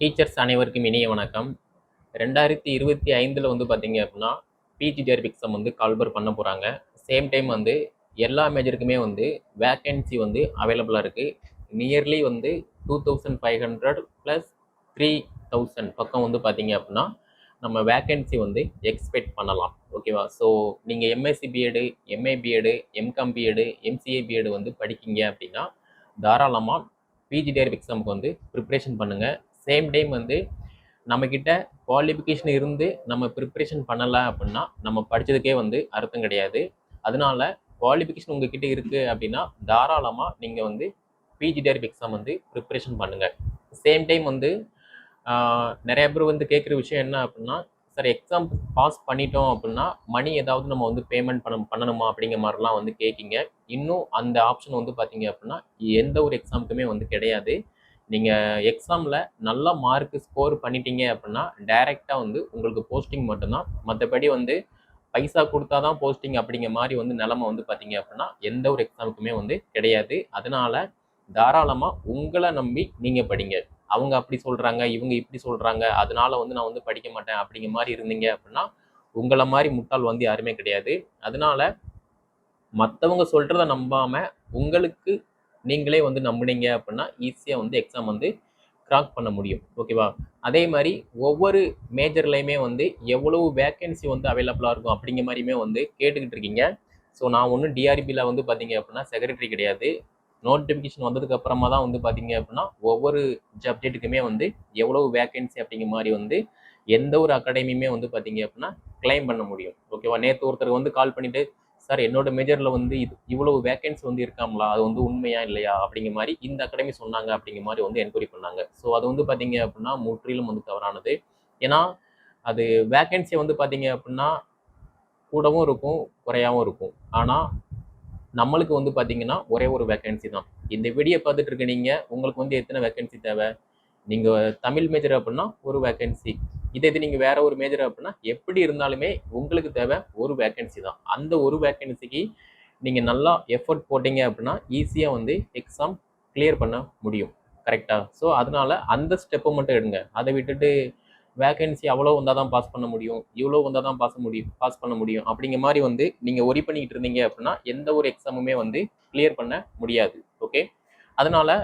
Teachers அனைவருக்கும் இனிய வணக்கம். ரெண்டாயிரத்தி இருபத்தி ஐந்தில் வந்து பார்த்தீங்க அப்படின்னா பிஜி டிஆர்பி எக்ஸாம் வந்து கால்பர் பண்ண போகிறாங்க சேம் டைம் வந்து எல்லா மேஜருக்குமே வந்து வேக்கன்சி வந்து அவைலபிளாக இருக்குது நியர்லி வந்து two thousand five hundred plus three thousand பக்கம் வந்து பார்த்தீங்க அப்படின்னா நம்ம வேக்கன்சி வந்து எக்ஸ்பெக்ட் பண்ணலாம். ஓகேவா ஸோ நீங்கள் MSc BEd MA BEd MCom BEd MCA BEd வந்து படிக்கிங்க அப்படின்னா தாராளமாக பிஜிடிஆர்பி எக்ஸாமுக்கு வந்து ப்ரிப்ரேஷன் பண்ணுங்கள் சேம் டைம் வந்து நம்மக்கிட்ட குவாலிஃபிகேஷன் இருந்து நம்ம ப்ரிப்ரேஷன் பண்ணலை அப்படின்னா நம்ம படித்ததுக்கே வந்து அர்த்தம் கிடையாது. அதனால குவாலிஃபிகேஷன் உங்ககிட்ட இருக்குது அப்படின்னா தாராளமாக நீங்கள் வந்து பிஜிடிஆர்பி எக்ஸாம் வந்து ப்ரிப்ரேஷன் பண்ணுங்கள் சேம் டைம் வந்து நிறைய பேர் வந்து கேட்குற விஷயம் என்ன அப்படின்னா சார் எக்ஸாம் பாஸ் பண்ணிட்டோம் அப்படின்னா மணி ஏதாவது நம்ம வந்து பேமெண்ட் பண்ண பண்ணணுமா? அப்படிங்கிற மாதிரிலாம் வந்து கேட்கிங்க இன்னும் அந்த ஆப்ஷன் வந்து பார்த்தீங்க அப்படின்னா எந்த ஒரு எக்ஸாமுக்குமே வந்து கிடையாது. நீங்கள் எக்ஸாமில் நல்ல மார்க் ஸ்கோர் பண்ணிட்டீங்க அப்படின்னா டைரெக்டாக வந்து உங்களுக்கு போஸ்டிங் மட்டும்தான். மற்றபடி வந்து பைசா கொடுத்தா தான் போஸ்டிங் அப்படிங்கிற மாதிரி வந்து நிலமை வந்து பார்த்தீங்க அப்படின்னா எந்த ஒரு எக்ஸாமுக்குமே வந்து கிடையாது. அதனால தாராளமாக உங்களை நம்பி நீங்கள் படிங்க. அவங்க அப்படி சொல்கிறாங்க இவங்க இப்படி சொல்கிறாங்க அதனால வந்து நான் வந்து படிக்க மாட்டேன் அப்படிங்கிற மாதிரி இருந்தீங்க அப்படின்னா உங்களை மாதிரி முட்டாள் வந்து யாருமே கிடையாது. அதனால மற்றவங்க சொல்கிறத நம்பாமல் உங்களுக்கு நீங்களே வந்து நம்புனீங்க அப்படின்னா ஈஸியாக வந்து எக்ஸாம் வந்து கிராக் பண்ண முடியும். ஓகேவா அதே மாதிரி ஒவ்வொரு மேஜர்லையுமே வந்து எவ்வளவு வேக்கன்சி வந்து அவைலபிளாக இருக்கும் அப்படிங்கிற மாதிரியுமே வந்து கேட்டுக்கிட்டு இருக்கீங்க. ஸோ நான் ஒன்றும் டிஆர்பியில் வந்து பார்த்தீங்க அப்படின்னா செக்ரட்டரி கிடையாது. நோட்டிஃபிகேஷன் வந்ததுக்கு அப்புறமா தான் வந்து பார்த்தீங்க அப்படின்னா ஒவ்வொரு சப்ஜெக்ட்டுக்குமே வந்து எவ்வளவு வேக்கன்சி அப்படிங்கிற மாதிரி வந்து எந்த ஒரு அகாடமியுமே வந்து பார்த்தீங்க அப்படின்னா கிளைம் பண்ண முடியும். ஓகேவா நேற்று ஒருத்தருக்கு வந்து கால் பண்ணிவிட்டு சார் என்னோட மேஜரில் வந்து இது இவ்வளவு வேகன்சி வந்து இருக்காங்களா? அது வந்து உண்மையா இல்லையா? அப்படிங்கிற மாதிரி இந்த அகாடமி சொன்னாங்க அப்படிங்கிற மாதிரி வந்து என்கொயரி பண்ணாங்க. ஸோ அது வந்து பார்த்தீங்க அப்படின்னா முற்றிலும் வந்து தவறானது. ஏன்னா அது வேக்கன்சி வந்து பார்த்தீங்க அப்படின்னா கூடவும் இருக்கும் குறையாகவும் இருக்கும். ஆனால் நம்மளுக்கு வந்து பார்த்தீங்கன்னா ஒரே ஒரு வேகன்சி தான். இந்த வீடியோ பார்த்துட்டு இருக்க நீங்கள் உங்களுக்கு வந்து எத்தனை வேகன்சி தேவை? நீங்கள் தமிழ் மேஜர் அப்படின்னா ஒரு வேக்கன்சி இதே இது நீங்கள் வேற ஒரு மேஜர் அப்படின்னா எப்படி இருந்தாலுமே உங்களுக்கு தேவை ஒரு வேக்கன்சி தான். அந்த ஒரு வேக்கன்சிக்கு நீங்கள் நல்லா எஃபர்ட் போட்டீங்க அப்படின்னா ஈஸியாக வந்து எக்ஸாம் கிளியர் பண்ண முடியும். கரெக்டாக ஸோ அதனால் அந்த ஸ்டெப்பை மட்டும் எடுங்க. அதை விட்டுட்டு வேக்கன்சி அவ்வளோ வந்தால் தான் பாஸ் பண்ண முடியும். இவ்வளோ வந்தால் தான் பாஸ் முடியும் பாஸ் பண்ண முடியும். அப்படிங்கிற மாதிரி வந்து நீங்கள் ஒரி பண்ணிக்கிட்டு இருந்தீங்க அப்படின்னா எந்த ஒரு எக்ஸாமுமே வந்து கிளியர் பண்ண முடியாது. ஓகே அதனால்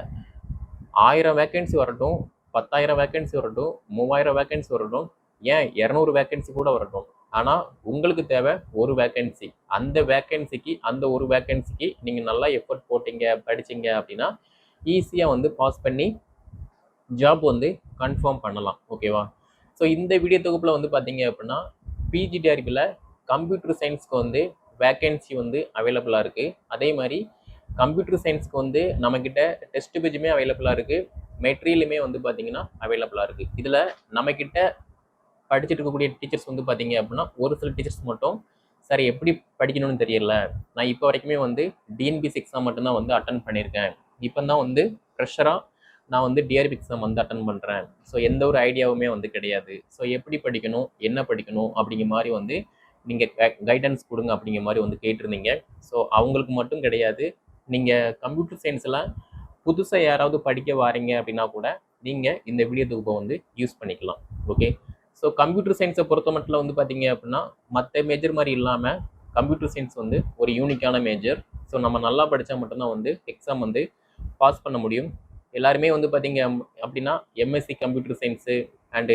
ஆயிரம் வேக்கன்சி வரட்டும் பத்தாயிரம் வேக்கன்சி வரட்டும் மூவாயிரம் வேக்கன்சி வரட்டும் ஏன் இரநூறு வேக்கன்சி கூட வரட்டும். ஆனால் உங்களுக்கு தேவை ஒரு வேக்கன்சி அந்த வேக்கன்சிக்கு அந்த ஒரு வேக்கன்சிக்கு நீங்கள் நல்லா எஃபர்ட் போட்டீங்க படிச்சீங்க அப்படின்னா ஈஸியாக வந்து பாஸ் பண்ணி ஜாப் வந்து கன்ஃபார்ம் பண்ணலாம். ஓகேவா ஸோ இந்த வீடியோ தொகுப்பில் வந்து பார்த்தீங்க அப்படின்னா பிஜிடிஆர்பியில் கம்ப்யூட்டர் சயின்ஸ்க்கு வந்து வேக்கன்சி வந்து அவைலபிளாக இருக்குது அதே மாதிரி கம்ப்யூட்டர் சயின்ஸ்க்கு வந்து நம்மக்கிட்ட டெஸ்ட் பேஜுமே அவைலபிளாக இருக்குது மெட்டீரியலுமே வந்து பார்த்தீங்கன்னா அவைலபிளாக இருக்குது இதில் நம்மக்கிட்ட படிச்சுட்டு இருக்கக்கூடிய டீச்சர்ஸ் வந்து பார்த்தீங்க அப்படின்னா ஒரு சில டீச்சர்ஸ் மட்டும் சார் எப்படி படிக்கணும்னு தெரியல. நான் இப்போ வரைக்குமே வந்து டிஎன்பிசி எக்ஸாம் மட்டும்தான் வந்து அட்டன் பண்ணியிருக்கேன். இப்போ தான் வந்து ஃப்ரெஷராக நான் வந்து டிஆர்பி எக்ஸாம் வந்து அட்டன் பண்ணுறேன் ஸோ எந்த ஒரு ஐடியாவுமே வந்து கிடையாது. ஸோ எப்படி படிக்கணும்? என்ன படிக்கணும்? அப்படிங்கிற மாதிரி வந்து நீங்கள் கைடன்ஸ் கொடுங்க அப்படிங்கிற மாதிரி வந்து கேட்டிருந்தீங்க. ஸோ அவங்களுக்கு மட்டும் கிடையாது. நீங்கள் கம்ப்யூட்டர் சயின்ஸில் புதுசாக யாராவது படிக்க வாரீங்க அப்படின்னா கூட நீங்கள் இந்த வீடியோ தொகுப்பை வந்து யூஸ் பண்ணிக்கலாம். ஓகே ஸோ கம்ப்யூட்டர் சயின்ஸை பொறுத்த மட்டும் வந்து பார்த்தீங்க அப்படின்னா மற்ற மேஜர் மாதிரி இல்லாமல் கம்ப்யூட்டர் சயின்ஸ் வந்து ஒரு யூனிக்கான மேஜர் ஸோ நம்ம நல்லா படித்தா மட்டும்தான் வந்து எக்ஸாம் வந்து பாஸ் பண்ண முடியும். எல்லாருமே வந்து பார்த்தீங்க அப்படின்னா MSc computer science and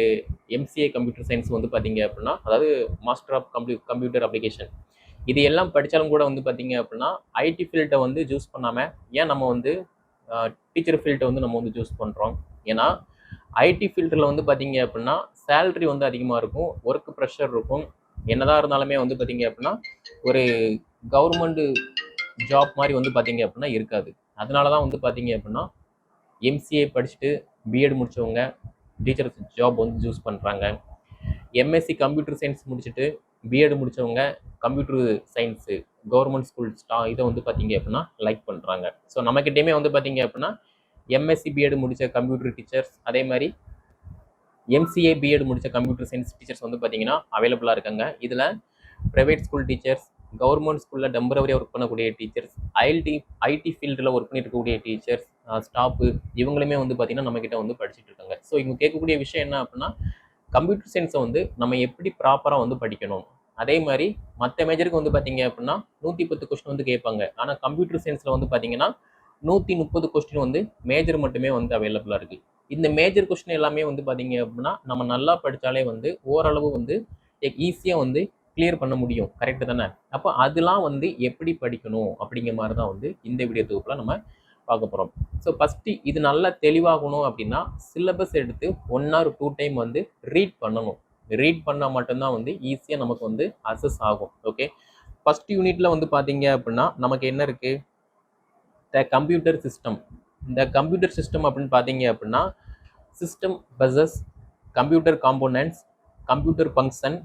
MCA computer science வந்து பார்த்தீங்க அப்படின்னா அதாவது master of compu computer application இது எல்லாம் படித்தாலும் கூட வந்து பார்த்தீங்க அப்படின்னா ஐடி ஃபீல்டை வந்து சூஸ் பண்ணாமல் ஏன் நம்ம வந்து டீச்சர் ஃபீல்டை வந்து நம்ம வந்து சூஸ் பண்ணுறோம் ஏன்னா ஐடி ஃபீல்டில் வந்து பார்த்தீங்க அப்படின்னா சேலரி வந்து அதிகமாக இருக்கும் ஒர்க் ப்ரெஷர் இருக்கும். என்னதான் இருந்தாலுமே வந்து பார்த்தீங்க அப்படின்னா ஒரு கவர்மெண்ட் ஜாப் மாதிரி வந்து பார்த்தீங்க அப்படின்னா இருக்காது. அதனால தான் வந்து பார்த்தீங்க அப்படின்னா எம்சிஏ படிச்சுட்டு பிஎட் முடித்தவங்க டீச்சர்ஸ் ஜாப் வந்து சூஸ் பண்ணுறாங்க எம்எஸ்சி கம்ப்யூட்டர் சயின்ஸ் முடிச்சுட்டு பிஎட் முடிச்சவங்க கம்ப்யூட்டர் சயின்ஸு கவர்மெண்ட் ஸ்கூல் ஸ்டா இதை வந்து பார்த்தீங்க அப்படின்னா லைக் பண்ணுறாங்க ஸோ நம்மக்கிட்டேயுமே வந்து பார்த்தீங்க அப்படின்னா எம்எஸ்சி பிஎட் முடித்த கம்ப்யூட்டர் டீச்சர்ஸ் அதே மாதிரி எம்சிஏ பிஎட் முடித்த கம்ப்யூட்டர் சயின்ஸ் டீச்சர்ஸ் வந்து பார்த்தீங்கன்னா அவைலபிளாக இருக்காங்க. இதில் ப்ரைவேட் ஸ்கூல் டீச்சர்ஸ் கவர்மெண்ட் ஸ்கூலில் டெம்பரவரியாக ஒர்க் பண்ணக்கூடிய டீச்சர்ஸ் ஐடி ஐடி ஃபீல்டில் ஒர்க் பண்ணிட்டு இருக்கக்கூடிய டீச்சர்ஸ் ஸ்டாப்பு இவங்களுமே வந்து பார்த்திங்கன்னா நம்மக்கிட்ட வந்து படிச்சுட்டு இருக்காங்க. ஸோ இவங்க கேட்கக்கூடிய விஷயம் என்ன அப்படின்னா கம்ப்யூட்டர் சயின்ஸை வந்து நம்ம எப்படி ப்ராப்பராக வந்து படிக்கணும்? அதே மாதிரி மற்ற மேஜருக்கு வந்து பார்த்தீங்க அப்படின்னா நூற்றி பத்து கொஸ்டின் வந்து கேட்பாங்க. ஆனால் கம்ப்யூட்டர் சயின்ஸில் வந்து பார்த்தீங்கன்னா நூற்றி முப்பது கொஸ்டின் வந்து மேஜர் மட்டுமே வந்து அவைலபிளாக இருக்குது இந்த மேஜர் கொஸ்டின் எல்லாமே வந்து பார்த்தீங்க அப்படின்னா நம்ம நல்லா படித்தாலே வந்து ஓரளவு வந்து ஈஸியாக வந்து கிளியர் பண்ண முடியும். கரெக்டு தானே? அப்போ அதெல்லாம் வந்து எப்படி படிக்கணும் அப்படிங்கிற மாதிரி தான் வந்து இந்த வீடியோ தொகுப்பில் நம்ம பார்க்க போகிறோம் ஸோ ஃபஸ்ட்டு இது நல்லா தெளிவாகணும் அப்படின்னா சிலபஸ் எடுத்து ஒன் ஆர் டூ டைம் வந்து ரீட் பண்ணணும். ரீட் பண்ணால் மட்டும்தான் வந்து ஈஸியாக நமக்கு வந்து அசஸ் ஆகும். ஓகே ஃபஸ்ட் யூனிட்டில் வந்து பார்த்தீங்க அப்படின்னா நமக்கு என்ன இருக்குது த கம்ப்யூட்டர் சிஸ்டம் இந்த கம்ப்யூட்டர் சிஸ்டம் அப்படின்னு பார்த்தீங்க அப்படின்னா system buses computer components computer function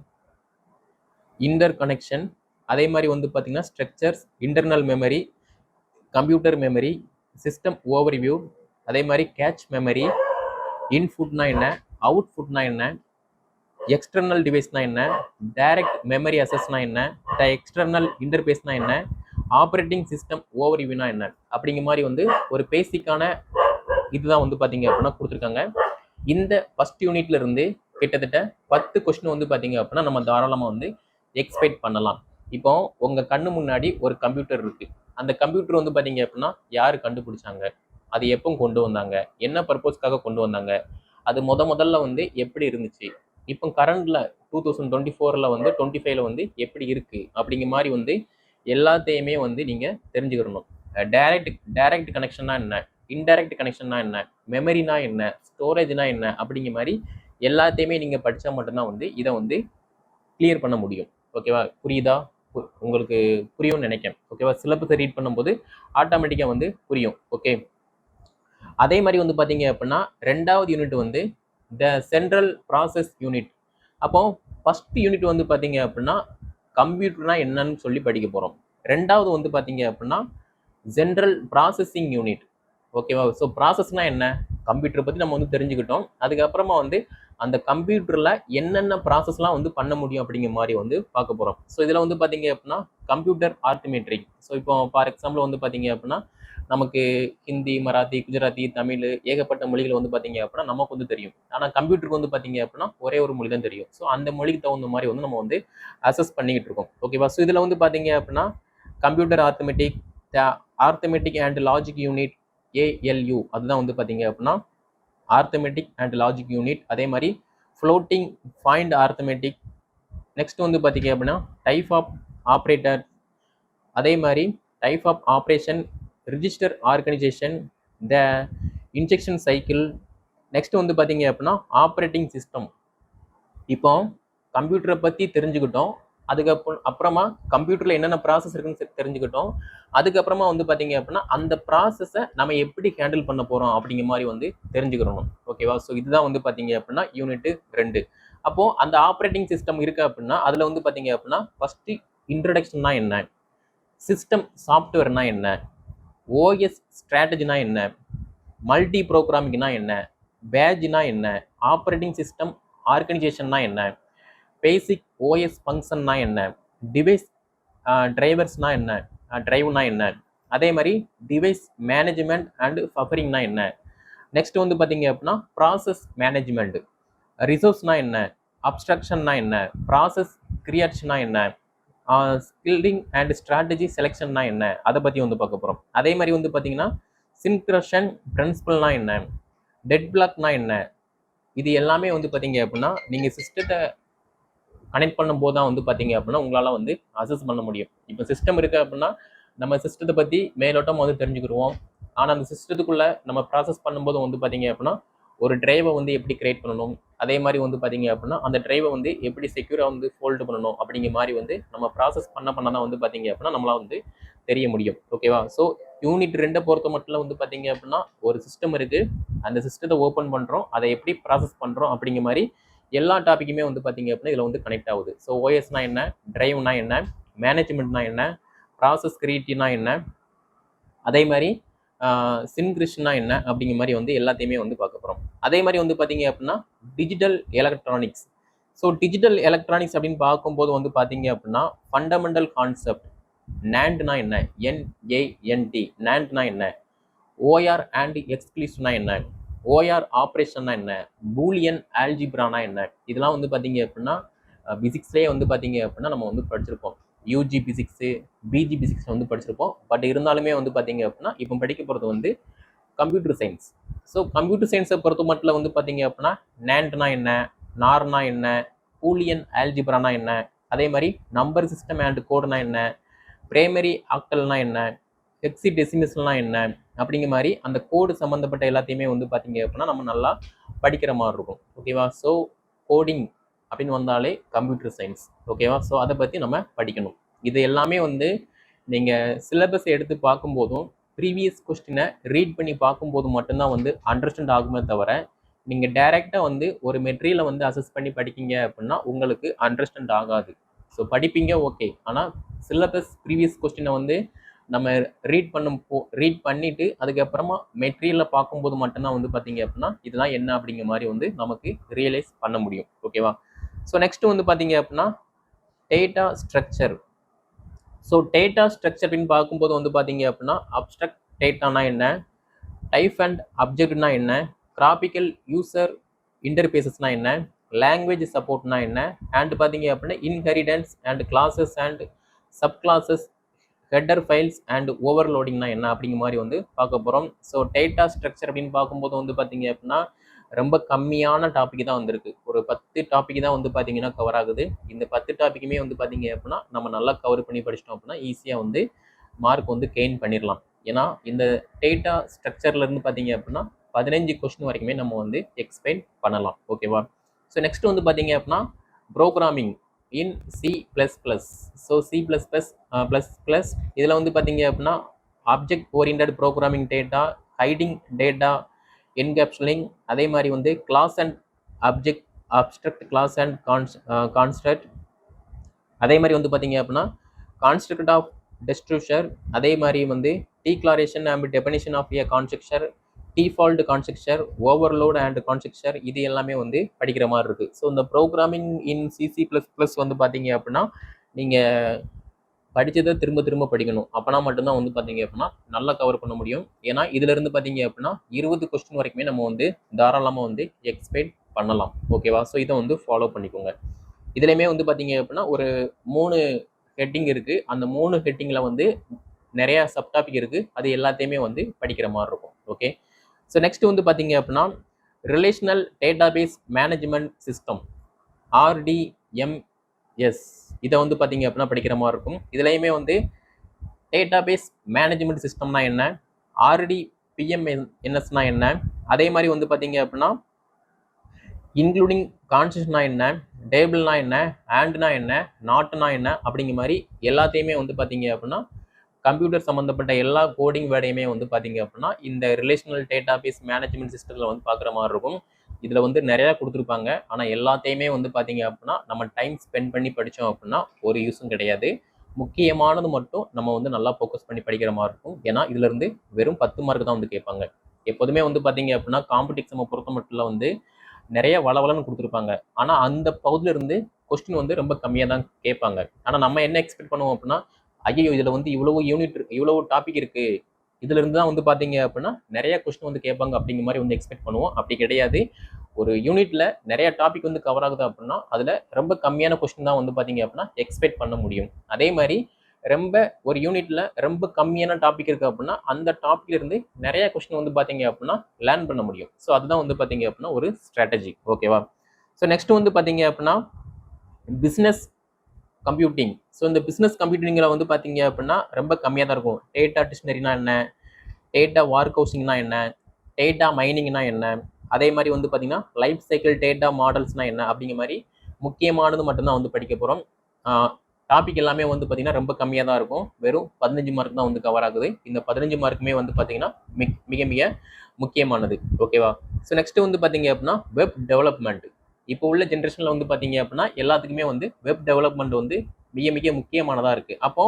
interconnection அதே மாதிரி வந்து பார்த்தீங்கன்னா structures internal memory computer memory system overview அதே மாதிரி கேட்ச் மெமரி இன்ஃபுட்னா என்ன அவுட்புட்னா என்ன எக்ஸ்டர்னல் டிவைஸ்னா என்ன? டைரக்ட் மெமரி அசஸ்னா என்ன? த எக்ஸ்டர்னல் இன்டர்பேஸ்னா என்ன? ஆப்ரேட்டிங் சிஸ்டம் ஓவர் ஓவர்வியூனா என்ன? அப்படிங்கிற மாதிரி வந்து ஒரு பேசிக்கான இதுதான் வந்து பார்த்தீங்க அப்படின்னா கொடுத்துருக்காங்க. இந்த ஃபஸ்ட் யூனிட்ல இருந்து கிட்டத்தட்ட பத்து கொஸ்டின் வந்து பார்த்தீங்க அப்படின்னா நம்ம தாராளமாக வந்து எக்ஸ்பெக்ட் பண்ணலாம். இப்போ உங்கள் கண்ணு முன்னாடி ஒரு கம்ப்யூட்டர் இருக்கு. அந்த கம்ப்யூட்டர் வந்து பார்த்தீங்க அப்படின்னா யார் கண்டுபிடிச்சாங்க? அது எப்போ கொண்டு வந்தாங்க? என்ன பர்பஸ்க்காக கொண்டு வந்தாங்க? அது முத முதல்ல வந்து எப்படி இருந்துச்சு? இப்போ கரண்டில் டூ தௌசண்ட் டுவெண்ட்டி ஃபோரில் வந்து டுவெண்ட்டி ஃபைவ்ல வந்து எப்படி இருக்குது அப்படிங்கிற மாதிரி வந்து எல்லாத்தையுமே வந்து நீங்கள் தெரிஞ்சுக்கிறணும் டைரக்ட் டைரக்ட் கனெக்ஷன்னா என்ன? இன்டைரக்ட் கனெக்ஷன்னா என்ன? மெமரினா என்ன? ஸ்டோரேஜ்னா என்ன? அப்படிங்கிற மாதிரி எல்லாத்தையுமே நீங்கள் படித்தா மட்டும்தான் வந்து இதை வந்து கிளியர் பண்ண முடியும். ஓகேவா புரியுதா? உங்களுக்கு புரியும்னு நினைக்கிறேன். ஓகேவா சிலபஸை ரீட் பண்ணும்போது ஆட்டோமேட்டிக்காக வந்து புரியும். ஓகே அதே மாதிரி வந்து பார்த்தீங்க அப்படின்னா ரெண்டாவது யூனிட் வந்து த சென்ட்ரல் ப்ராசஸ் யூனிட் அப்போ ஃபஸ்ட் யூனிட் வந்து பார்த்தீங்க அப்படின்னா கம்ப்யூட்டர்னா என்னன்னு சொல்லி படிக்க போகிறோம் ரெண்டாவது வந்து பார்த்தீங்க அப்படின்னா ஜென்ரல் ப்ராசஸிங் யூனிட் ஓகேவா ஸோ ப்ராசஸ்னால் என்ன? கம்ப்யூட்டரை பற்றி நம்ம வந்து தெரிஞ்சுக்கிட்டோம். அதுக்கப்புறமா வந்து அந்த கம்ப்யூட்டரில் என்னென்ன ப்ராசஸ்லாம் வந்து பண்ண முடியும் அப்படிங்கிற மாதிரி வந்து பார்க்க போகிறோம் ஸோ இதில் வந்து பார்த்தீங்க அப்படின்னா கம்ப்யூட்டர் ஆர்டிமெட்ரிக் ஸோ இப்போ ஃபார் எக்ஸாம்பிள் வந்து பார்த்தீங்க அப்படின்னா நமக்கு ஹிந்தி மராத்தி குஜராத்தி தமிழ் ஏகப்பட்ட மொழிகள் வந்து பார்த்தீங்க அப்படின்னா நமக்கு வந்து தெரியும். ஆனால் கம்ப்யூட்டருக்கு வந்து பார்த்தீங்க அப்படின்னா ஒரே ஒரு மொழி தான் தெரியும். ஸோ அந்த மொழிக்கு தகுந்த மாதிரி வந்து நம்ம வந்து அசஸ் பண்ணிக்கிட்டு இருக்கோம். ஓகேவா ஸோ இதில் வந்து பார்த்தீங்க அப்படின்னா computer arithmetic arithmetic and logic unit ALU அதுதான் வந்து பார்த்தீங்க அப்படின்னா ஆர்த்தமெட்டிக் அண்ட் லாஜிக் யூனிட் அதே மாதிரி ஃப்ளோட்டிங் ஃபைண்ட் ஆர்த்தமெட்டிக் நெக்ஸ்ட் வந்து பார்த்தீங்க அப்படின்னா டைப் ஆஃப் ஆப்ரேட்டர் அதே மாதிரி type of operation register organization the injection cycle next வந்து பார்த்தீங்க அப்படின்னா ஆப்ரேட்டிங் சிஸ்டம் இப்போ கம்ப்யூட்டரை பற்றி தெரிஞ்சுக்கிட்டோம். அதுக்கப்புறம் அப்புறமா கம்ப்யூட்டரில் என்னென்ன ப்ராசஸ் இருக்குன்னு தெரிஞ்சுக்கிட்டோம். அதுக்கப்புறமா வந்து பார்த்தீங்க அப்படின்னா அந்த ப்ராசஸை நம்ம எப்படி ஹேண்டில் பண்ண போகிறோம் அப்படிங்கிற மாதிரி வந்து தெரிஞ்சுக்கிறணும். ஓகேவா ஸோ இதுதான் வந்து பார்த்தீங்க அப்படின்னா யூனிட்டு ரெண்டு. அப்போது அந்த ஆப்ரேட்டிங் சிஸ்டம் இருக்குது அப்படின்னா அதில் வந்து பார்த்தீங்க அப்படின்னா ஃபஸ்ட்டு இன்ட்ரடக்ஷன்னா என்ன? சிஸ்டம் சாஃப்ட்வேர்னா என்ன? ஓஎஸ் ஸ்ட்ராட்டஜினா என்ன? மல்டி ப்ரோக்ராமிங்னா என்ன? பேஜ்னா என்ன? ஆப்ரேட்டிங் சிஸ்டம் ஆர்கனைசேஷன்னா என்ன? பேசிக் ஓஎஸ் ஃபங்க்ஷன்னா என்ன? டிவைஸ் டிரைவர்ஸ்னா என்ன? டிரைவ்னா என்ன? அதே மாதிரி டிவைஸ் மேனேஜ்மெண்ட் அண்டு பஃபரிங்னா என்ன? நெக்ஸ்ட் வந்து பார்த்தீங்க அப்படின்னா ப்ராசஸ் மேனேஜ்மெண்ட் ரிசோர்ஸ்னா என்ன? அப்ஸ்ட்ரக்ஷன்னா என்ன? ப்ராசஸ் கிரியேஷனா என்ன? ஸ்கில்டிங் அண்ட் ஸ்ட்ராட்டஜி செலெக்ஷன்னா என்ன? அதை பற்றி வந்து பார்க்க போகிறோம் அதே மாதிரி வந்து பார்த்தீங்கன்னா சின்க்ரஷன் பிரின்சிபல்னா என்ன? டெட் பிளாக்னா என்ன? இது எல்லாமே வந்து பார்த்தீங்க அப்படின்னா நீங்கள் சிஸ்டத்தை கனெக்ட் பண்ணும்போது தான் வந்து பார்த்தீங்க அப்படின்னா உங்களால் வந்து அசஸ் பண்ண முடியும். இப்போ சிஸ்டம் இருக்குது அப்படின்னா நம்ம சிஸ்டத்தை பற்றி மேலோட்டமாக வந்து தெரிஞ்சுக்கிடுவோம். ஆனால் அந்த சிஸ்டத்துக்குள்ளே நம்ம ப்ராசஸ் பண்ணும்போது வந்து பார்த்தீங்க அப்படின்னா ஒரு டிரைவை வந்து எப்படி கிரியேட் பண்ணணும்? அதே மாதிரி வந்து பார்த்தீங்க அப்படின்னா அந்த டிரைவை வந்து எப்படி செக்யூராக வந்து ஃபோல்டு பண்ணணும் அப்படிங்கிற மாதிரி வந்து நம்ம ப்ராசஸ் பண்ண பண்ண தான் வந்து பார்த்தீங்க அப்படின்னா நம்மளால் வந்து தெரிய முடியும். ஓகேவா ஸோ யூனிட் ரெண்டை பொறுத்த மட்டும் வந்து பார்த்தீங்க அப்படின்னா ஒரு சிஸ்டம் இருக்குது அந்த சிஸ்டத்தை ஓப்பன் பண்ணுறோம் அதை எப்படி ப்ராசஸ் பண்ணுறோம் அப்படிங்கிற மாதிரி எல்லா டாப்பிக்குமே வந்து பார்த்தீங்க அப்படின்னா இதில் வந்து கனெக்ட் ஆகுது. ஸோ ஓஎஸ்னா என்ன? டிரைவ்னா என்ன? மேனேஜ்மெண்ட்னா என்ன? ப்ராசஸ் கிரியேட்டிவ்னா என்ன? அதே மாதிரி சின்கிரிஷ்னா என்ன? அப்படிங்கிற மாதிரி வந்து எல்லாத்தையுமே வந்து பார்க்க போகிறோம் அதே மாதிரி வந்து பார்த்தீங்க அப்படின்னா digital electronics so digital electronics அப்படின்னு பார்க்கும்போது வந்து பார்த்தீங்க அப்படின்னா ஃபண்டமெண்டல் கான்செப்ட் நேண்ட்னா என்ன? என்ஏஎன்டி நேண்ட்னா என்ன? ஓஆர் அண்ட் எக்ஸ்க்ளூஷனா என்ன? ஓஆர் ஆப்ரேஷன்னா என்ன? பூலியன் ஆல்ஜிப்ரானா என்ன? இதெல்லாம் வந்து பார்த்தீங்க அப்படின்னா பிசிக்ஸ்லேயே வந்து பார்த்தீங்க அப்படின்னா நம்ம வந்து படிச்சிருப்போம். யூஜி பிசிக்ஸு பிஜி பிசிக்ஸ் வந்து படிச்சிருப்போம். பட் இருந்தாலுமே வந்து பார்த்தீங்க அப்படின்னா இப்போ படிக்க போகிறது வந்து கம்ப்யூட்டர் சயின்ஸ் ஸோ கம்ப்யூட்டர் சயின்ஸை பொறுத்த மட்டும் வந்து பார்த்தீங்க அப்படின்னா நேண்ட்னா என்ன நார்னா என்ன பூலியன் ஆல்ஜிப்ரானா என்ன அதே மாதிரி நம்பர் சிஸ்டம் அண்ட் கோடுனா என்ன பிரைமரி ஆக்டல்னா என்ன ஹெக்ஸி டெசிமிஸ்லாம் என்ன அப்படிங்கிற மாதிரி அந்த கோடு சம்மந்தப்பட்ட எல்லாத்தையுமே வந்து பார்த்தீங்க அப்படின்னா நம்ம நல்லா படிக்கிற மாதிரி இருக்கும். ஓகேவா ஸோ கோடிங் அப்படின்னு வந்தாலே கம்ப்யூட்டர் சயின்ஸ் ஓகேவா ஸோ அதை பற்றி நம்ம படிக்கணும். இது எல்லாமே வந்து நீங்கள் சிலபஸ் எடுத்து பார்க்கும்போதும் ப்ரீவியஸ் கொஸ்டினை ரீட் பண்ணி பார்க்கும்போது மட்டும்தான் வந்து அண்டர்ஸ்டாண்ட் ஆகுமே தவிர நீங்கள் டைரெக்டாக வந்து ஒரு மெட்டீரியலை வந்து அசஸ் பண்ணி படிக்கீங்க அப்படின்னா உங்களுக்கு அண்டர்ஸ்டாண்ட் ஆகாது. ஸோ படிப்பீங்க ஓகே ஆனால் சிலபஸ் ப்ரீவியஸ் கொஸ்டினை வந்து நம்ம ரீட் பண்ணும் போ ரீட் பண்ணிவிட்டு அதுக்கப்புறமா மெட்டீரியலில் பார்க்கும்போது மட்டும்தான் வந்து பார்த்தீங்க அப்படின்னா இதெல்லாம் என்ன அப்படிங்கிற மாதிரி வந்து நமக்கு ரியலைஸ் பண்ண முடியும். ஓகேவா ஸோ நெக்ஸ்ட் வந்து பார்த்தீங்க அப்படின்னா data structure so data structure அப்படின்னு பார்க்கும்போது வந்து பார்த்தீங்க அப்படின்னா அப்ஸ்ட்ரக்ட் டேட்டானா என்ன? டைப் அண்ட் அப்ஜெக்ட்னா என்ன? கிராபிக்கல் யூசர் இன்டர்பேசஸ்னா என்ன? லாங்குவேஜ் சப்போர்ட்னா என்ன? அண்ட் பார்த்தீங்க அப்படின்னா inheritance and classes and subclasses header files and ஓவர்லோடிங்னா என்ன அப்படிங்கிற மாதிரி வந்து பார்க்க போகிறோம் ஸோ டேட்டா ஸ்ட்ரக்சர் அப்படின்னு பார்க்கும்போது வந்து பார்த்தீங்க அப்படின்னா ரொம்ப கம்மியான டாபிக் தான் வந்திருக்கு. ஒரு பத்து டாபிக் தான் வந்து பார்த்தீங்கன்னா கவர் ஆகுது. இந்த பத்து டாப்பிக்குமே வந்து பார்த்தீங்க அப்படின்னா நம்ம நல்லா கவர் பண்ணி படிச்சிட்டோம் அப்படின்னா ஈஸியாக வந்து மார்க் வந்து கெயின் பண்ணிடலாம் ஏன்னா இந்த டேட்டா ஸ்ட்ரக்சர்லேருந்து பார்த்தீங்க அப்படின்னா பதினஞ்சு கொஸ்டின் வரைக்குமே நம்ம வந்து எக்ஸ்பிளைன் பண்ணலாம். ஓகேவா ஸோ நெக்ஸ்ட் வந்து பார்த்தீங்க அப்படின்னா programming in C plus plus so C plus plus plus plus இதில் வந்து பார்த்தீங்க அப்படின்னா object orient programming data hiding data encapsulating அதே மாதிரி வந்து class and object abstract class and cons construct அதே மாதிரி வந்து பார்த்தீங்க அப்படின்னா கான்ஸ்ட்ரக்ட் ஆஃப் டெஸ்ட்ரூஷர் அதே மாதிரி வந்து declaration and definition of a constructor default constructor overload and constructor இது எல்லாமே வந்து படிக்கிற மாதிரி இருக்குது ஸோ இந்த programming in C C plus plus வந்து பார்த்தீங்க அப்படின்னா நீங்கள் படித்ததை திரும்ப திரும்ப படிக்கணும். அப்போனா மட்டும்தான் வந்து பார்த்தீங்க அப்படின்னா நல்லா கவர் பண்ண முடியும். ஏன்னா இதுலேருந்து பார்த்தீங்க அப்படின்னா இருபது கொஸ்டின் வரைக்குமே நம்ம வந்து தாராளமாக வந்து எக்ஸ்பெக்ட் பண்ணலாம். ஓகேவா ஸோ இதை வந்து ஃபாலோ பண்ணிக்கோங்க. இதுலேயுமே வந்து பார்த்தீங்க அப்படின்னா ஒரு மூணு ஹெட்டிங் இருக்குது அந்த மூணு ஹெட்டிங்கில் வந்து நிறையா சப்டாபிக் இருக்குது அது எல்லாத்தையுமே வந்து படிக்கிற மாதிரி இருக்கும். ஓகே ஸோ நெக்ஸ்ட் வந்து பார்த்தீங்க அப்படின்னா relational database management system RDM S இதை வந்து பார்த்தீங்க அப்படின்னா படிக்கிற மாதிரி இருக்கும். இதுலேயுமே வந்து டேட்டாபேஸ் மேனேஜ்மெண்ட் சிஸ்டம்னா என்ன? ஆர்டி பிஎம்என்எஸ்னா என்ன? அதே மாதிரி வந்து பார்த்தீங்க அப்படின்னா இன்க்ளூடிங் கான்ஸ்டியூஷனா என்ன? டேபிள்னா என்ன? ஆண்ட்னா என்ன? நாட்னா என்ன? அப்படிங்கிற மாதிரி எல்லாத்தையுமே வந்து பார்த்தீங்க அப்படின்னா கம்ப்யூட்டர் சம்மந்தப்பட்ட எல்லா கோடிங் வேலையுமே வந்து பார்த்தீங்க அப்படின்னா இந்த ரிலேஷனல் டேட்டாபேஸ் மேனேஜ்மெண்ட் சிஸ்டத்தில் வந்து பார்க்குற மாதிரி இருக்கும். இதில் வந்து நிறையா கொடுத்துருப்பாங்க. ஆனால் எல்லாத்தையுமே வந்து பார்த்தீங்க அப்படின்னா நம்ம டைம் ஸ்பெண்ட் பண்ணி படித்தோம் அப்படின்னா ஒரு யூஸும் கிடையாது. முக்கியமானது மட்டும் நம்ம வந்து நல்லா ஃபோக்கஸ் பண்ணி படிக்கிற மாதிரி இருக்கும். ஏன்னா இதுலேருந்து வெறும் பத்து மார்க் தான் வந்து கேட்பாங்க. எப்போதுமே வந்து பார்த்தீங்க அப்படின்னா காம்படிஷனை பொறுத்த மட்டும் வந்து நிறைய வளவலன்னு கொடுத்துருப்பாங்க. ஆனால் அந்த பகுதியிலிருந்து கொஸ்டின் வந்து ரொம்ப கம்மியாக தான் கேட்பாங்க. ஆனால் நம்ம என்ன எக்ஸ்பெக்ட் பண்ணுவோம் அப்படின்னா ஐயோ இதில் வந்து இவ்வளோ யூனிட் இவ்வளோ டாபிக் இருக்குது இதுல இருந்து தான் வந்து பார்த்தீங்க அப்படின்னா நிறைய கொஸ்டின் வந்து கேட்பாங்க அப்படிங்கிற மாதிரி வந்து எக்ஸ்பெக்ட் பண்ணுவோம். அப்படி கிடையாது. ஒரு யூனிட்ல நிறைய டாபிக் வந்து கவர் ஆகுது அப்படின்னா அதில் ரொம்ப கம்மியான கொஸ்டின் தான் வந்து பார்த்தீங்க அப்படின்னா எக்ஸ்பெக்ட் பண்ண முடியும். அதே மாதிரி ரொம்ப ஒரு யூனிட்ல ரொம்ப கம்மியான டாபிக் இருக்கு அப்படின்னா அந்த டாபிக்ல இருந்து நிறைய கொஸ்டின் வந்து பாத்தீங்க அப்படின்னா லேர்ன் பண்ண முடியும். ஸோ அதுதான் வந்து பாத்தீங்க அப்படின்னா ஒரு ஸ்ட்ராட்டஜி ஓகேவா ஸோ நெக்ஸ்ட் வந்து பாத்தீங்க அப்படின்னா பிஸ்னஸ் கம்ப்யூட்டிங் ஸோ இந்த பிஸ்னஸ் கம்ப்யூட்டிங்கில் வந்து பார்த்தீங்க அப்படின்னா ரொம்ப கம்மியாக தான் இருக்கும். டேட்டா டிஷ்னரினா என்ன? டேட்டா வார்க் ஹவுசிங்னா என்ன? டேட்டா மைனிங்னா என்ன? அதே மாதிரி வந்து பார்த்தீங்கன்னா லைஃப் சைக்கிள் டேட்டா மாடல்ஸ்னா என்ன? அப்படிங்கிற மாதிரி முக்கியமானது மட்டும்தான் வந்து படிக்க போகிறோம் டாபிக் எல்லாமே வந்து பார்த்தீங்கன்னா ரொம்ப கம்மியாக தான் இருக்கும். வெறும் பதினஞ்சு மார்க் தான் வந்து கவர் ஆகுது. இந்த பதினஞ்சு மார்க்குமே வந்து பார்த்தீங்கன்னா மிக மிக முக்கியமானது. ஓகேவா ஸோ நெக்ஸ்ட் வந்து பார்த்தீங்க அப்படின்னா வெப் டெவலப்மெண்ட் இப்போ உள்ள ஜென்ரேஷனில் வந்து பார்த்தீங்க அப்படின்னா எல்லாத்துக்குமே வந்து வெப் டெவலப்மெண்ட் வந்து மிக மிக முக்கியமானதாக இருக்குது அப்போ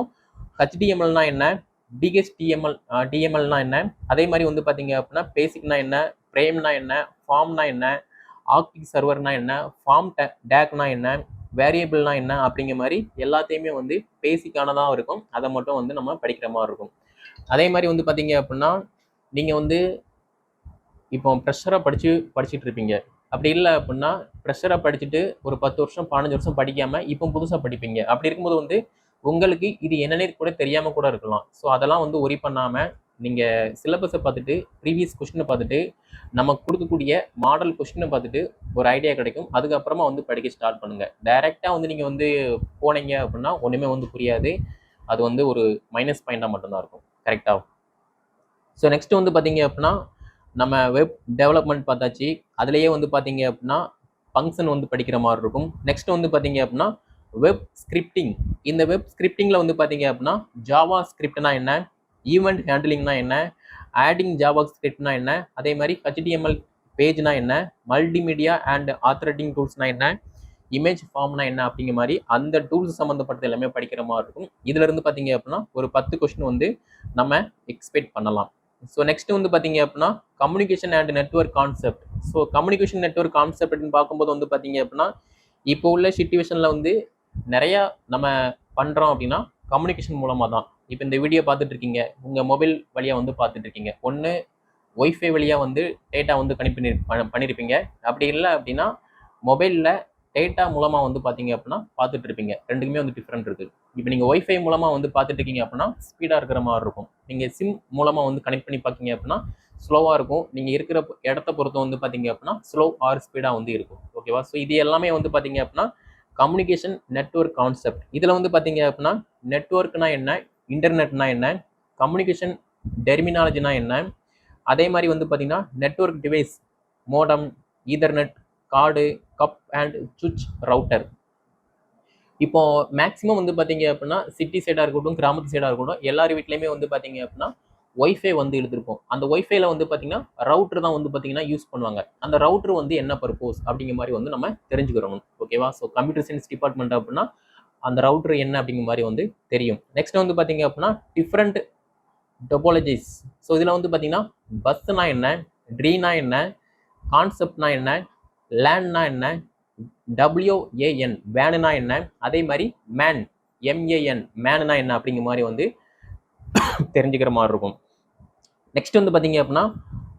ஹெச்டிஎம்எல்னா என்ன? டிஹெச்டிஎம்எல் டிஎம்எல்னா என்ன? அதே மாதிரி வந்து பார்த்தீங்க அப்படின்னா பேசிக்னா என்ன? பிரேம்னா என்ன? ஃபார்ம்னா என்ன? ஆக்டிக் சர்வர்னா என்ன? ஃபார்ம் டேக்னா என்ன? வேரியபிள்னா என்ன? அப்படிங்கிற மாதிரி எல்லாத்தையுமே வந்து பேசிக்கானதாக இருக்கும். அதை மட்டும் வந்து நம்ம படிக்கிற மாதிரி இருக்கும். அதே மாதிரி வந்து பார்த்தீங்க அப்படின்னா நீங்கள் வந்து இப்போ ப்ரெஷராக படித்து படிச்சுட்டு இருப்பீங்க. அப்படி இல்லை அப்படின்னா ப்ரெஷராக படிச்சுட்டு ஒரு பத்து வருஷம் பதினஞ்சு வருஷம் படிக்காமல் இப்போ புதுசாக படிப்பீங்க. அப்படி இருக்கும்போது வந்து உங்களுக்கு இது என்னன்னே கூட தெரியாமல் கூட இருக்கலாம். ஸோ அதெல்லாம் வந்து ஒரி பண்ணாமல் நீங்கள் சிலபஸை பார்த்துட்டு ப்ரீவியஸ் கொஷினை பார்த்துட்டு நம்ம கொடுக்கக்கூடிய மாடல் கொஷினை பார்த்துட்டு ஒரு ஐடியா கிடைக்கும். அதுக்கப்புறமா வந்து படிக்க ஸ்டார்ட் பண்ணுங்கள் டைரெக்டாக வந்து நீங்கள் வந்து போனீங்க அப்படின்னா ஒன்றுமே வந்து புரியாது. அது வந்து ஒரு மைனஸ் பாயிண்டாக மட்டும்தான் இருக்கும். கரெக்டாக ஸோ நெக்ஸ்ட் வந்து பார்த்தீங்க அப்படின்னா நம்ம வெப் டெவலப்மெண்ட் பார்த்தாச்சு. அதுலேயே வந்து பார்த்தீங்க அப்படின்னா ஃபங்க்ஷன் வந்து படிக்கிற மாதிரி இருக்கும். நெக்ஸ்ட் வந்து பார்த்தீங்க அப்படின்னா வெப் ஸ்கிரிப்டிங் இந்த வெப் ஸ்கிரிப்டிங்கில் வந்து பார்த்தீங்க அப்படின்னா ஜாவா ஸ்கிரிப்ட்னா என்ன? ஈவெண்ட் ஹேண்டிலிங்னா என்ன? ஆடிங் ஜாவா ஸ்கிரிப்ட்னா என்ன? அதே மாதிரி ஹெச்டிஎம்எல் பேஜ்னா என்ன? மல்டிமீடியா அண்ட் ஆத்தரேட்டிங் டூல்ஸ்னா என்ன? இமேஜ் ஃபார்ம்னா என்ன? அப்படிங்கிற மாதிரி அந்த டூல்ஸ் சம்மந்தப்பட்டது எல்லாமே படிக்கிற மாதிரி இருக்கும். இதுலேருந்து பார்த்தீங்க அப்படின்னா ஒரு பத்து கொஸ்டின் வந்து நம்ம எக்ஸ்பெக்ட் பண்ணலாம். ஸோ நெக்ஸ்ட் வந்து பார்த்தீங்க அப்படின்னா communication and network concept so communication network concept அப்படின்னு பார்க்கும்போது வந்து பார்த்தீங்க அப்படின்னா இப்போ உள்ள சுச்சுவேஷனில் வந்து நிறையா நம்ம பண்ணுறோம் அப்படின்னா கம்யூனிகேஷன் மூலமாக தான். இப்போ இந்த வீடியோ பார்த்துட்டு இருக்கீங்க உங்கள் மொபைல் வழியாக வந்து பார்த்துட்டு இருக்கீங்க ஒன்று ஒய்ஃபை வழியாக வந்து டேட்டா வந்து கனெக்ட் பண்ணி பண்ணியிருப்பீங்க அப்படி இல்லை அப்படின்னா மொபைலில் டேட்டா மூலமாக வந்து பார்த்தீங்க அப்படின்னா பார்த்துட்டு இருப்பீங்க. ரெண்டுக்குமே வந்து டிஃப்ரெண்ட் இருக்குது இப்போ நீங்கள் ஒய்ஃபை மூலமாக வந்து பார்த்துட்டு இருக்கீங்க அப்படின்னா ஸ்பீடாக இருக்கிற மாதிரி இருக்கும். நீங்கள் சிம் மூலமாக வந்து கனெக்ட் பண்ணி பார்த்தீங்க அப்படின்னா ஸ்லோவாக இருக்கும். நீங்கள் இருக்கிற இடத்த பொறுத்த வந்து பார்த்தீங்க அப்படின்னா ஸ்லோ ஆர் ஸ்பீடாக வந்து இருக்கும். ஓகேவா ஸோ இது எல்லாமே வந்து பார்த்தீங்க அப்படின்னா கம்யூனிகேஷன் நெட்ஒர்க் கான்செப்ட் இதில் வந்து பார்த்தீங்க அப்படின்னா நெட்ஒர்க்னா என்ன? இன்டர்நெட்னா என்ன? கம்யூனிகேஷன் டெர்மினாலஜினா என்ன? அதே மாதிரி வந்து பார்த்தீங்கன்னா network device modem Ethernet card hub and switch router இப்போ மேக்ஸிமம் வந்து பார்த்தீங்க அப்படின்னா சிட்டி சைடாக இருக்கட்டும் கிராமத்து சைடாக இருக்கட்டும் எல்லார் வீட்லேயுமே வந்து பார்த்தீங்க அப்படின்னா ஒய்ஃபை வந்து எடுத்திருப்போம். அந்த ஒய்ஃபைல வந்து பார்த்தீங்கன்னா ரவுட்டர் தான் வந்து பார்த்தீங்கன்னா யூஸ் பண்ணுவாங்க. அந்த ரவுட்டர் வந்து என்ன பர்போஸ் அப்படிங்கிற மாதிரி வந்து நம்ம தெரிஞ்சுக்கிறோம் ஓகேவா ஸோ கம்ப்யூட்டர் சயின்ஸ் டிபார்ட்மெண்ட் அப்படின்னா அந்த ரவுட்டர் என்ன அப்படிங்கிற மாதிரி வந்து தெரியும். நெக்ஸ்ட் வந்து பார்த்தீங்க அப்படின்னா டிஃப்ரெண்ட் டொபாலஜிஸ் ஸோ இதில் வந்து பார்த்தீங்கன்னா பஸ்னா என்ன ட்ரீனா என்ன கான்செப்ட்னா என்ன லேன்னா என்ன? டபிள்யூஏஎன் வேனுனா என்ன? அதே மாதிரி மேன் எம்ஏஎன் மேனுனா என்ன அப்படிங்கிற மாதிரி வந்து தெரிஞ்சுக்கிற மாதிரி இருக்கும். நெக்ஸ்ட் வந்து பார்த்தீங்க அப்படின்னா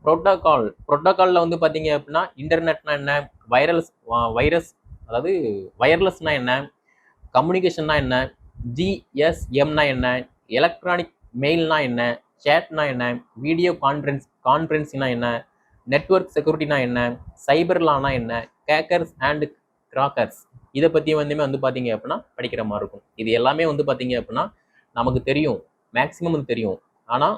ப்ரோட்டோகால் ப்ரோட்டோகாலில் வந்து பார்த்தீங்க அப்படின்னா இன்டர்நெட்னா என்ன? வைரல்ஸ் வைரஸ் அதாவது வயர்லெஸ்னா என்ன? கம்யூனிகேஷன்னா என்ன? ஜிஎஸ்எம்னா என்ன? எலக்ட்ரானிக் மெயில்னா என்ன? சேட்னா என்ன? வீடியோ கான்ஃபரன்ஸ் கான்ஃபரன்ஸ்னா என்ன? நெட்வொர்க் செக்யூரிட்டினா என்ன? சைபர்லானா என்ன? கேக்கர்ஸ் அண்ட் கிராக்கர்ஸ் இதை பற்றி வந்துமே வந்து பார்த்தீங்க அப்படின்னா படிக்கிற மாதிரி இருக்கும். இது எல்லாமே வந்து பார்த்தீங்க அப்படின்னா நமக்கு தெரியும். மேக்ஸிமம் வந்து தெரியும். ஆனால்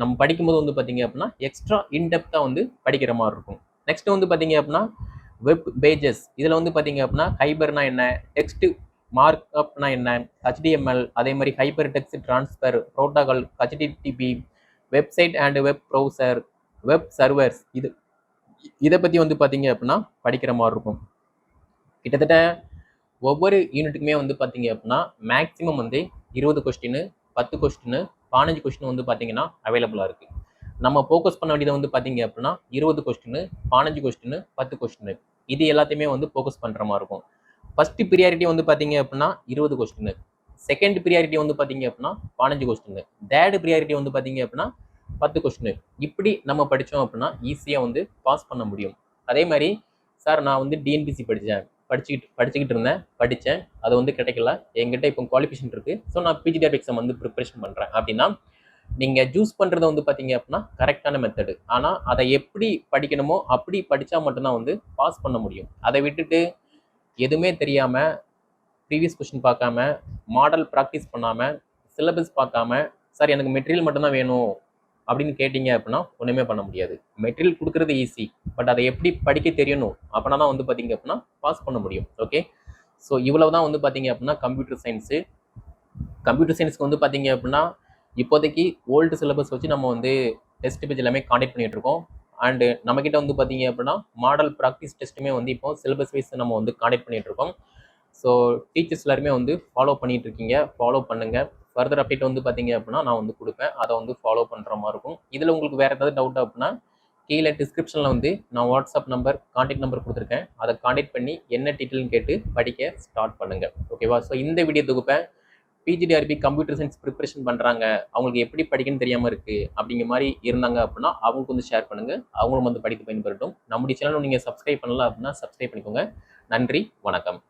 நம்ம படிக்கும்போது வந்து பார்த்தீங்க அப்படின்னா எக்ஸ்ட்ரா இன்டெப்த்தாக வந்து படிக்கிற மாதிரி இருக்கும். நெக்ஸ்ட் வந்து பார்த்தீங்க அப்படின்னா வெப் பேஜஸ் இதில் வந்து பார்த்தீங்க அப்படின்னா ஹைபர்னா என்ன? டெக்ஸ்ட் மார்க் அப்னா என்ன? ஹச்டிஎம்எல் அதே மாதிரி hypertext transfer protocol HTTP website and web browser web servers இது இதை பற்றி வந்து பார்த்தீங்க அப்படின்னா படிக்கிற மாதிரி இருக்கும். கிட்டத்தட்ட ஒவ்வொரு யூனிட்டுக்குமே வந்து பார்த்தீங்க அப்படின்னா மேக்ஸிமம் வந்து இருபது கொஸ்டின் பத்து கொஸ்டின் பதினஞ்சு கொஸ்டின் வந்து பார்த்தீங்கன்னா அவைலபிளாக இருக்குது நம்ம ஃபோக்கஸ் பண்ண வேண்டியது வந்து பார்த்தீங்க அப்படின்னா இருபது கொஸ்டின் பதினஞ்சு கொஸ்டின் பத்து கொஸ்டின் இது எல்லாத்தையுமே வந்து ஃபோக்கஸ் பண்ணுற மாதிரி இருக்கும். ஃபஸ்ட்டு ப்ரியாரிட்டி வந்து பார்த்தீங்க அப்படின்னா இருபது கொஸ்டின் செகண்ட் ப்ரியாரிட்டி வந்து பார்த்தீங்க அப்படின்னா பதினஞ்சு கொஸ்டின் தேர்டு ப்ரியாரிட்டி வந்து பார்த்தீங்க அப்படின்னா பத்து கொஸ்டின் இப்படி நம்ம படித்தோம் அப்படின்னா ஈஸியாக வந்து பாஸ் பண்ண முடியும். அதே மாதிரி சார் நான் வந்து டிஎன்பிசி படித்தேன் படிச்சுக்கிட்டு படிச்சுக்கிட்டு இருந்தேன். படித்தேன் அது வந்து கிடைக்கல. என்கிட்ட இப்போ குவாலிஃபிகேஷன் இருக்குது ஸோ நான் பிஜிடிஆர் எக்ஸாம் வந்து ப்ரிப்பரேஷன் பண்ணுறேன் அப்படின்னா நீங்கள் சூஸ் பண்ணுறது வந்து பார்த்தீங்க அப்படின்னா கரெக்டான மெத்தடு ஆனால் அதை எப்படி படிக்கணுமோ அப்படி படித்தா மட்டும்தான் வந்து பாஸ் பண்ண முடியும். அதை விட்டுட்டு எதுவுமே தெரியாமல் ப்ரீவியஸ் கொஷின் பார்க்காம மாடல் ப்ராக்டிஸ் பண்ணாமல் சிலபஸ் பார்க்காம சார் எனக்கு மெட்டீரியல் மட்டும்தான் வேணும். அப்படின்னு கேட்டிங்க அப்படின்னா ஒன்றுமே பண்ண முடியாது. மெட்டீரியல் கொடுக்குறது ஈஸி பட் அதை எப்படி படிக்க தெரியணும்? அப்படின்னா தான் வந்து பார்த்தீங்க அப்படின்னா பாஸ் பண்ண முடியும். ஓகே ஸோ இவ்வளவு தான் வந்து பார்த்தீங்க அப்படின்னா கம்ப்யூட்டர் சயின்ஸு கம்ப்யூட்டர் சயின்ஸ்க்கு வந்து பார்த்தீங்க அப்படின்னா இப்போதைக்கு ஓல்டு சிலபஸ் வச்சு நம்ம வந்து டெஸ்ட் பேஜ் எல்லாமே காண்டக்ட் பண்ணிகிட்டு இருக்கோம். அண்டு நம்மக்கிட்ட வந்து பார்த்தீங்க அப்படின்னா மாடல் ப்ராக்டிஸ் டெஸ்ட்டுமே வந்து இப்போ சிலபஸ் வைஸ் நம்ம வந்து காண்டக்ட் பண்ணிட்டு இருக்கோம். ஸோ டீச்சர்ஸ் எல்லாருமே வந்து ஃபாலோ பண்ணிகிட்டு இருக்கீங்க. ஃபாலோ பண்ணுங்கள் ஃபர்தர் அப்டேட் வந்து பார்த்தீங்க அப்படின்னா நான் வந்து கொடுப்பேன். அதை வந்து ஃபாலோ பண்ணுற மாதிரி இருக்கும். இதில் உங்களுக்கு வேறு ஏதாவது டவுட் அப்படின்னா கீழே டிஸ்கிரிப்ஷனில் வந்து நான் வாட்ஸ்அப் நம்பர் காண்டாக்ட் நம்பர் கொடுத்துருக்கேன். அதை காண்டாக்ட் பண்ணி என்ன டீட்டெயில்னு கேட்டு படிக்க ஸ்டார்ட் பண்ணுங்கள் ஓகேவா ஸோ இந்த வீடியோ தொகுப்பை பிஜிடிஆர்பி கம்ப்யூட்டர் சயின்ஸ் ப்ரிப்பரேஷன் பண்ணுறாங்க அவங்களுக்கு எப்படி படிக்கணும்னு தெரியாமல் இருக்குது அப்படிங்கிற மாதிரி இருந்தாங்க அப்படின்னா அவங்களுக்கு வந்து ஷேர் பண்ணுங்கள் அவங்களும் வந்து படித்து பயன்படுத்தும் நம்முடைய சேனலும் நீங்கள் சப்ஸ்கிரைப் பண்ணலாம் அப்படின்னா சப்ஸ்கிரைப் பண்ணிக்கோங்க. நன்றி வணக்கம்.